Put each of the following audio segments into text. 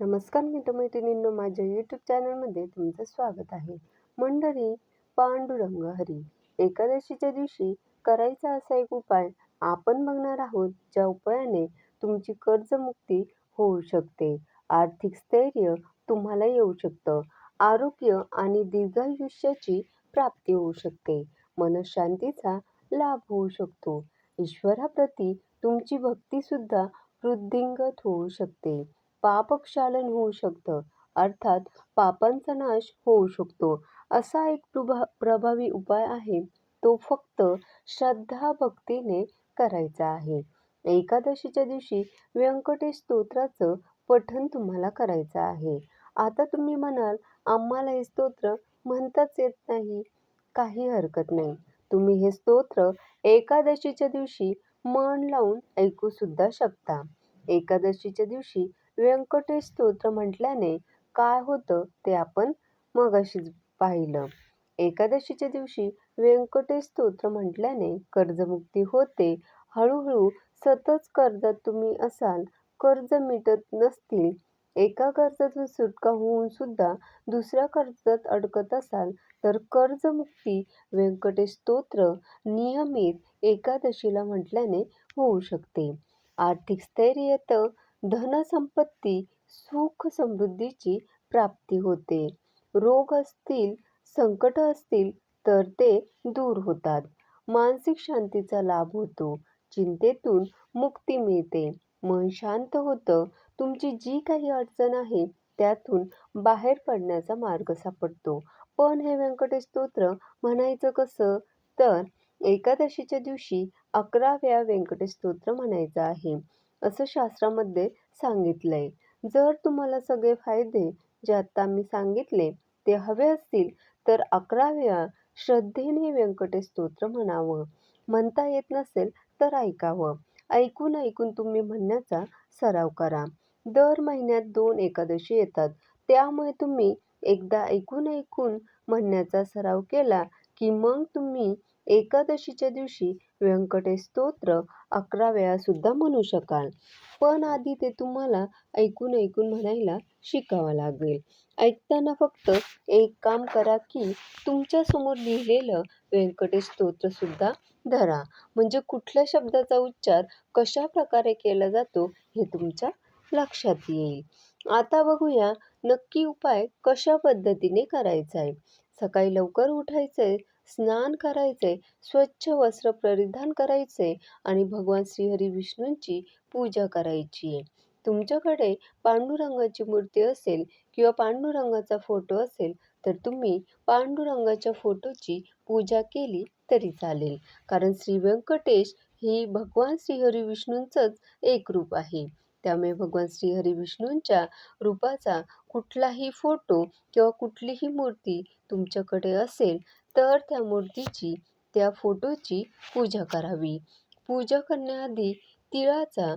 नमस्कार मित्रमैत्रिणींनो माझ्या यूट्यूब चॅनलमध्ये तुमचं स्वागत आहे. मंडळी पांडुरंग हरी. एकादशीच्या दिवशी करायचा असा एक उपाय आपण बघणार आहोत ज्या उपायाने तुमची कर्जमुक्ती होऊ शकते. आर्थिक स्थैर्य तुम्हाला येऊ शकतं. आरोग्य आणि दीर्घायुष्याची प्राप्ती होऊ शकते. मनशांतीचा लाभ होऊ शकतो. ईश्वराप्रती तुमची भक्तीसुद्धा वृद्धिंगत होऊ शकते. पापक्षालन होऊ शकतं. अर्थात पापांचा नाश होऊ शकतो. असा एक प्रभा प्रभावी उपाय आहे. तो फक्त श्रद्धा भक्तीने करायचा आहे. एकादशीच्या दिवशी व्यंकटेश स्तोत्राचं पठण तुम्हाला करायचं आहे. आता तुम्ही म्हणाल आम्हाला हे स्तोत्र म्हणताच येत नाही. काही हरकत नाही. तुम्ही हे स्तोत्र एकादशीच्या दिवशी मन लावून ऐकू सुद्धा शकता. एकादशीच्या दिवशी व्यंकटेश स्तोत्र म्हटल्याने काय होतं ते आपण मगाशीच पाहिलं. एकादशीच्या दिवशी व्यंकटेश स्तोत्र म्हटल्याने कर्जमुक्ती होते. हळूहळू सतत कर्जात तुम्ही असाल कर्ज मिटत नसतील. एका कर्जातून सुटका होऊन सुद्धा दुसऱ्या कर्जात अडकत असाल तर कर्जमुक्ती व्यंकटेश स्तोत्र नियमित एकादशीला म्हटल्याने होऊ शकते. आर्थिक स्थैर्य तर धनसंपत्ती सुख समृद्धीची प्राप्ती होते. रोग असतील संकट असतील तर ते दूर होतात. मानसिक शांतीचा लाभ होतो. चिंतेतून मुक्ती मिळते. मन शांत होतं. तुमची जी काही अडचण आहे त्यातून बाहेर पडण्याचा मार्ग सापडतो. पण हे व्यंकटेश स्तोत्र म्हणायचं कसं? तर एकादशीच्या दिवशी अकराव्या व्यंकटेश स्तोत्र म्हणायचं आहे. असं शास्त्रामध्ये सांगितलं आहे जर तुम्हाला सगळे फायदे जे आता मी सांगितले ते हवे असतील तर अकरा वेळा श्रद्धेने व्यंकटेश स्तोत्र म्हणावं. म्हणता येत नसेल तर ऐकावं. ऐकून ऐकून तुम्ही म्हणण्याचा सराव करा. दर महिन्यात दोन एकादशी येतात. त्यामुळे तुम्ही एकदा ऐकून ऐकून म्हणण्याचा सराव केला की मग तुम्ही एकादशीच्या दिवशी व्यंकटेश स्तोत्र अकरा वेळा सुद्धा म्हणू शकाल. पण आधी ते तुम्हाला ऐकून ऐकून म्हणायला शिकावं लागेल. ऐकताना फक्त एक काम करा की तुमच्यासमोर लिहिलेलं व्यंकटेश स्तोत्रसुद्धा धरा. म्हणजे कुठल्या शब्दाचा उच्चार कशा प्रकारे केला जातो हे तुमच्या लक्षात येईल. आता बघूया नक्की उपाय कशा पद्धतीने करायचा आहे. सकाळी लवकर उठायचं आहे स्नान करायचे स्वच्छ वस्त्र परिधान करायचे आणि भगवान श्रीहरी विष्णूंची पूजा करायची. आहे तुमच्याकडे पांडुरंगाची मूर्ती असेल किंवा पांडुरंगाचा फोटो असेल तर तुम्ही पांडुरंगाच्या फोटोची पूजा केली तरी चालेल. कारण श्री व्यंकटेश ही भगवान श्रीहरी विष्णूंचंच एक रूप आहे. त्यामुळे भगवान श्रीहरी विष्णूंच्या रूपाचा कुठलाही फोटो किंवा कुठलीही मूर्ती तुमच्याकडे असेल तर त्या मूर्तीची त्या फोटोची पूजा करावी. पूजा करण्याआधी तिळाचा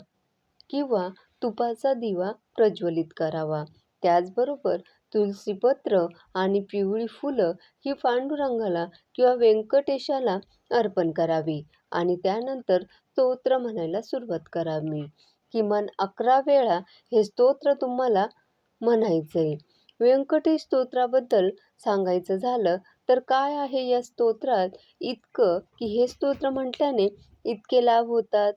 किंवा तुपाचा दिवा प्रज्वलित करावा. त्याचबरोबर तुलसीपत्र आणि पिवळी फुलं ही पांडुरंगाला किंवा व्यंकटेशाला अर्पण करावी आणि त्यानंतर स्तोत्र म्हणायला सुरुवात करावी. किमान अकरा वेळा हे स्तोत्र तुम्हाला म्हणायचं आहे व्यंकटेश स्तोत्राबद्दल सांगायचं झालं तर काय आहे या स्तोत्रात? इतकं की हे स्तोत्र म्हटल्याने इतके लाभ होतात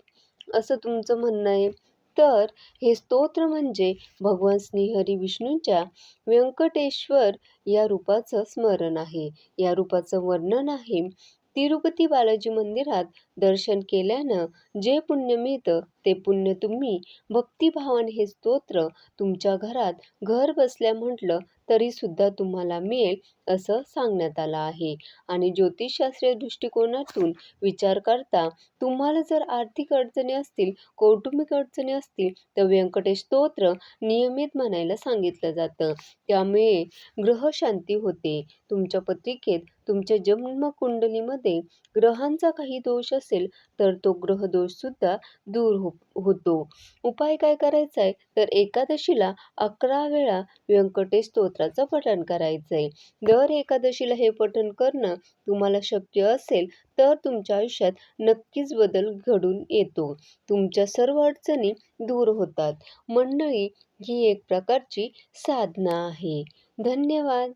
असं तुमचं म्हणणं आहे. तर हे स्तोत्र म्हणजे भगवान श्रीहरी विष्णूंच्या व्यंकटेश्वर या रूपाचं स्मरण आहे. या रूपाचं वर्णन आहे. तिरुपती बालाजी मंदिरात दर्शन केल्यानं जे पुण्य मिळतं ते पुण्य तुम्ही. भक्तिभावाने हे स्तोत्र तुमच्या घरात घर बसल्या म्हटलं तरीसुद्धा तुम्हाला मिळेल असं सांगण्यात आलं आहे. आणि ज्योतिषशास्त्रीय दृष्टिकोनातून विचार करता तुम्हाला जर आर्थिक अडचणी असतील कौटुंबिक अडचणी असतील तर व्यंकटेश स्तोत्र नियमित म्हणायला सांगितलं जातं. त्यामुळे ग्रहशांती होते. तुमच्या पत्रिकेत तुमच्या जन्मकुंडलीमध्ये ग्रहांचा काही दोष असेल तर तो ग्रहदोषसुद्धा दूर हो होतो. उपाय काय करायचा आहे तर एकादशीला अकरा वेळा व्यंकटेश स्तोत्राचं पठण करायचं आहे दर एकादशीला हे पठण करणं तुम्हाला शक्य असेल तर तुमच्या आयुष्यात नक्कीच बदल घडून येतो. तुमच्या सर्व अडचणी दूर होतात. मंडळी ही एक प्रकारची साधना आहे. धन्यवाद!